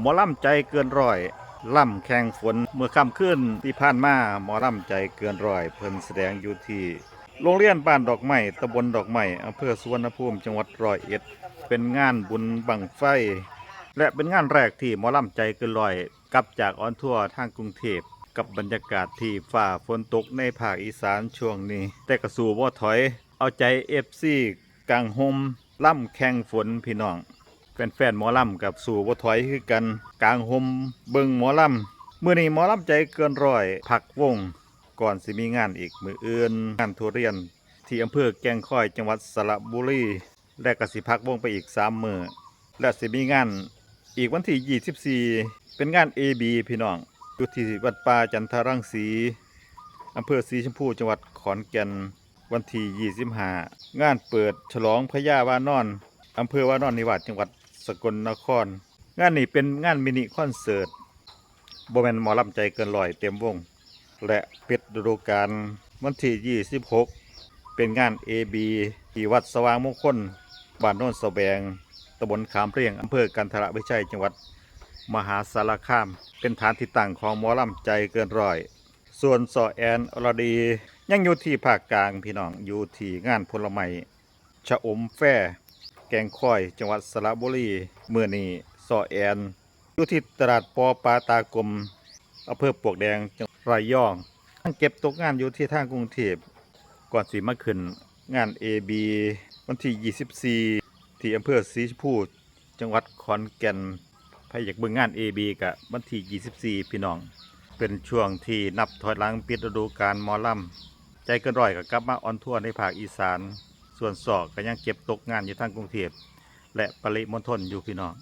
หมอล่ำใจเกินร้อยล่ำแข่งฝนเมื่อค่ำขึ้นที่ผ่านมาหมอล่ำใจเกินร้อย เพิ่นแสดงอยู่ที่โรงเรียนบ้านดอกไม้ตำบลดอกไม้อำเภอสุวรรณภูมิจังหวัดร้อยเอ็ด เป็นงานบุญบังไฟ และเป็นงานแรกที่หมอล่ำใจเกินร้อยกลับจากออนทัวร์ทางกรุงเทพกับบรรยากาศที่ฝ่าฝนตกในภาคอีสานช่วงนี้ แต่กระสู่ว่าถอย เอาใจเอฟซีกลางโฮมล่ำแข่งฝนพี่น้อง แฟนๆหมอลำกับสู่บ่ถอยคือกันกลางหมเบิ่งหมอลำมื้อนี้หมอลำใจเกินร้อยพักวงก่อนสิมีงานอีกมืออื่นงานทุเรียน ที่อำเภอแก่งค่อยจังหวัดสระบุรีและกสิพักวงไปอีก3มื้อและสิมีงานอีกวันที่ 24 เป็นงาน AB พี่น้องอยู่ที่วัดป่าจันทรังสีอำเภอสีชมพูจังหวัดขอนแก่นวันที่25งานเปิดฉลองพญาวานอนอำเภอวานอนนิวาสจังหวัด สกลนคร งานนี้เป็นงานมินิคอนเสิร์ตบแมนหมอลำใจเกินรอยเต็มวง และปิดฤดูกาลวันที่ 26 เป็นงาน AB ที่วัดสว่างมงคลบ้านโน้นสแบงตำบลขามเรียงอำเภอกันทรวิชัยจังหวัด มหาสารคาม เป็นฐานที่ตั้งของหมอลำใจเกินร้อย ส่วนสอแอนอรดี ยังอยู่ที่ภาคกลางพี่น้องอยู่ที่งานผลไม้ชะอมแฟ แกงค่อยจังหวัดสระบุรีเมื่อนี้สอแอนอยู่ที่ตลาดปอปลาตากลมอำเภอปวกแดงจังหวัดระยองทั้งเก็บตกงานอยู่ที่ทางกรุงเทพก่อนสีมาขึ้นงาน AB วันที่ 24 ที่อำเภอศรีชมพูจังหวัดขอนแก่นใครอยากเบิ่งงาน AB กะวันที่ 24 พี่น้อง เป็นช่วงที่นับถอยหลังปิดฤดูกาลมอลำใจเกินร้อยก็กลับมาออนทัวร์ในภาคอีสาน ส่วนศอกก็ยังเก็บตกงานอยู่ทั้งกรุงเทพและปริมณฑลอยู่พี่น้อง